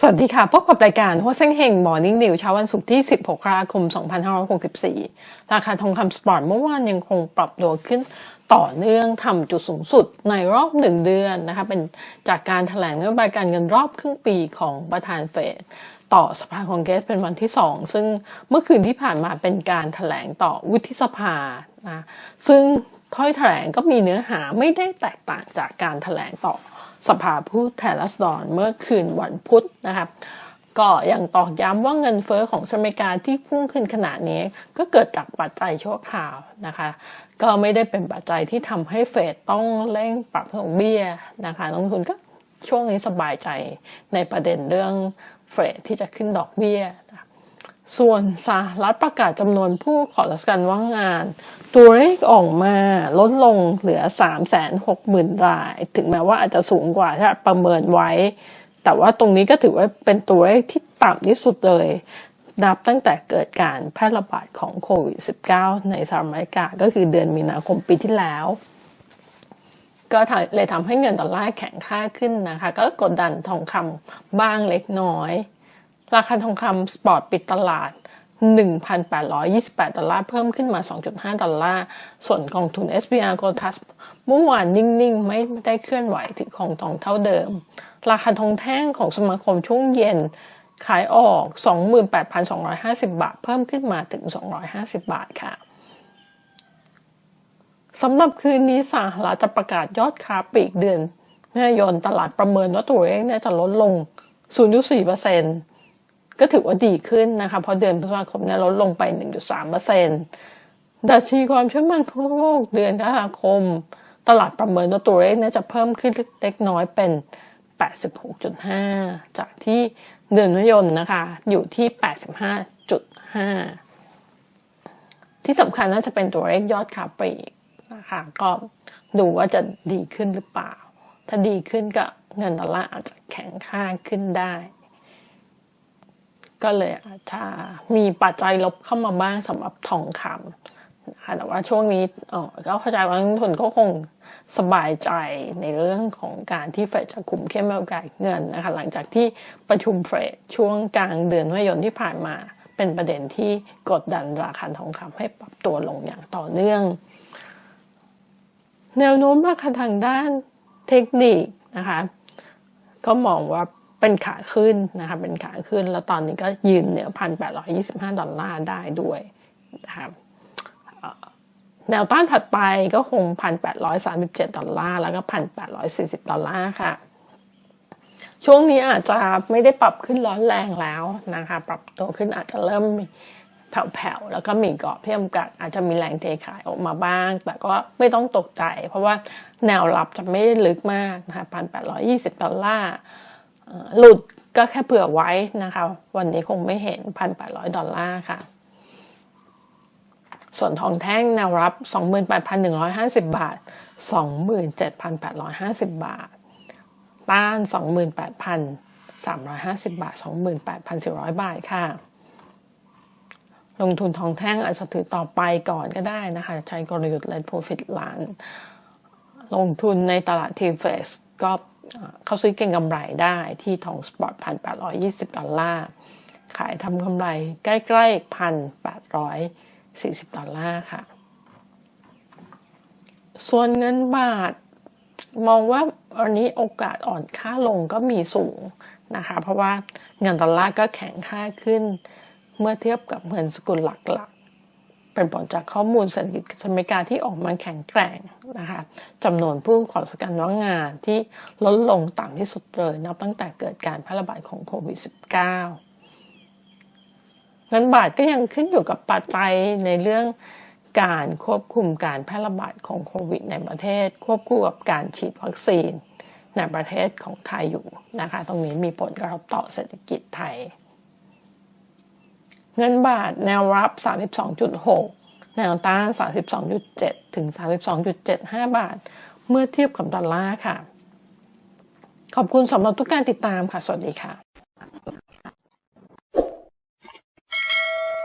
สวัสดีค่ะ พบกับรายการหัวเส้งเฮงมอร์นิ่งนิวเช้าวันศุกร์ที่ 16กรกฎาคม 2564 ราคาทองคำสปอร์ตเมื่อวานยังคงปรับตัวขึ้นต่อเนื่องทำจุดสูงสุดในรอบหนึ่งเดือนนะคะเป็นจากการถแถลงนโยบายการเงินรอบครึ่งปีของประธานเฟดต่อสภาคองเกรสเป็นวันที่2ซึ่งเมื่อคืนที่ผ่านมาเป็นการถแถลงต่อวุฒิสภานะซึ่ง ถ้อยแถลงก็มีเนื้อหาไม่ได้แตกต่างจากการถแถลงต่อสภาผู้แทนราษฎรเมื่อคืนวันพุธนะครับก็ยังตอกย้ำว่าเงินเฟอ้อของสหรัฐอเมริกาที่พุ่งขึ้นขนาดนี้ ก็เกิดจากปัจจัยชั่วคราวนะคะ ก็ไม่ได้เป็นปัจจัยที่ทำให้เฟดต้องเร่งปรับดอกเบี้ยนะคะนักลงทุนก็ช่วงนี้สบายใจในประเด็นเรื่องเฟดที่จะขึ้นดอกเบี้ย ส่วนสหรัฐประกาศจำนวนผู้ขอรับการว่างงาน ตัวเลขออกมาลดลงเหลือ 360,000 ราย ถึงแม้ว่าอาจจะสูงกว่าที่ประเมินไว้ แต่ว่าตรงนี้ก็ถือว่าเป็นตัวเลขที่ต่ำที่สุดเลย นับตั้งแต่เกิดการแพร่ระบาดของโควิด -19 ในสหรัฐอเมริกาก็คือเดือนมีนาคมปีที่แล้ว ก็เลยทำให้เงินดอลลาร์แข็งค่าขึ้นนะคะ ก็กดดันทองคำบ้างเล็กน้อย ราคาทองคำสปอร์ตปิดตลาด 1,828 ดอลลาร์เพิ่มขึ้นมา 2.5 ดอลลาร์ ส่วนกองทุน SPR Gold t a s เมื่อวานนิ่ง ๆ ไม่ได้เคลื่อนไหวถืองทองเท่าเดิม ราคาทองแท่งของสมาคมช่วงเย็นขายออก 28,250 บาท เพิ่มขึ้นมาถึง 250 บาทค่ะสำหรับคืนนี้สหรัฐจะประกาศยอดค้าปลีกเดือนเมษายนตลาดประเมินว่าตัวเลขน่าจะลดลง 0.4% ก็ถือว่าดีขึ้นนะคะ เพราะเดือนพฤษภาคมเนี่ยลดลงไป 1.3%ดัชนีความเชื่อมั่นผู้บริโภคเดือนกรกฎาคม ตลาดประเมินว่าตัวเลขน่าจะเพิ่มขึ้นเล็กน้อยเป็น 86.5 จากที่เดือนมยนนะคะ อยู่ที่ 85.5 ที่สำคัญน่าจะเป็นตัวเลขยอดขาปลีกนะคะก็ดูว่าจะดีขึ้นหรือเปล่า ถ้าดีขึ้นก็เงินดอลลาร์อาจจะแข็งค่าขึ้นได้ ก็เลยอาจจะมีปัจจัยลบเข้ามาบ้างสำหรับทองคำนะคะแต่ว่าช่วงนี้อ๋อก็เข้าใจว่านักลงทุนก็คงสบายใจในเรื่องของการที่เฟดจะคุมเข้มมาการเงินนะคะหลังจากที่ประชุมเฟดช่วงกลางเดือนมกายนที่ผ่านมา เป็นประเด็นที่กดดันราคาทองคำให้ปรับตัวลงอย่างต่อเนื่อง แนวโน้มราคาทางด้านเทคนิคนะคะก็มองว่า เป็นขาขึ้นนะคะเป็นขาขึ้น แล้วตอนนี้ก็ยืนเหนือพันแปดร้อยี่สิบห้าดอลลาร์ได้ด้วยนะคะแนวต้านถัดไปก็คงพันแปดร้อยสามสิบเจ็ดดอลลาร์แล้วก็พันแปดร้อยสี่สิบดอลลาร์ค่ะ ช่วงนี้อาจจะไม่ได้ปรับขึ้นร้อนแรงแล้วนะคะ ปรับตัวขึ้นอาจจะเริ่มแผ่วๆแล้วก็มีกรอบที่จำกัดอาจจะมีแรงเทขายออกมาบ้าง แต่ก็ไม่ต้องตกใจ เพราะว่าแนวรับจะไม่ลึกมากนะคะพันแปดร้อยี่สิบดอลลาร์ หลุดก็แค่เผื่อไว้นะคะ วันนี้คงไม่เห็นพันแปดร้อยดอลลาร์ค่ะ ส่วนทองแท่งแนวรับ 28,150 บาท 27,850 บาท ต้าน 28,350 บาท 28,400 บาทค่ะ ลงทุนทองแท่งอาจจะถือต่อไปก่อนก็ได้นะคะ ใช้กลยุทธ์ Let Profit ล้าน ลงทุนในตลาดทีเฟสก็ เขาซื้อเก่งกำไรได้ที่ทองสปอร์ตพันแปดร้อยี่สิบดอลลาร์ ขายทำกำไรใกล้ๆพันแปดร้อยสี่สิบดอลลาร์ค่ะ ส่วนเงินบาทมองว่าอันนี้โอกาสอ่อนค่าลงก็มีสูงนะคะ เพราะว่าเงินดอลลาร์ก็แข็งค่าขึ้น เมื่อเทียบกับเงินสกุลหลัก เป็นผลจากข้อมูลเศรษฐกิจอเมริกาที่ออกมาแข็งแกร่งนะคะจำนวนผู้ขอสกันว่างงานที่ลดลงต่ำที่สุดเลยนับตั้งแต่เกิดการแพร่ระบาดของโควิด -19 เงินบาทก็ยังขึ้นอยู่กับปัจจัยในเรื่องการควบคุมการแพร่ระบาดของโควิด ในประเทศ ควบคู่กับการฉีดวัคซีนในประเทศของไทยอยู่นะคะ ตรงนี้มีผลกระทบต่อเศรษฐกิจไทย เงินบาทแนวรับ 32.6 แนวต้าน 32.7 ถึง 32.75 บาท เมื่อเทียบกับดอลลาร์ค่ะ ขอบคุณสำหรับทุกการติดตามค่ะ สวัสดีค่ะ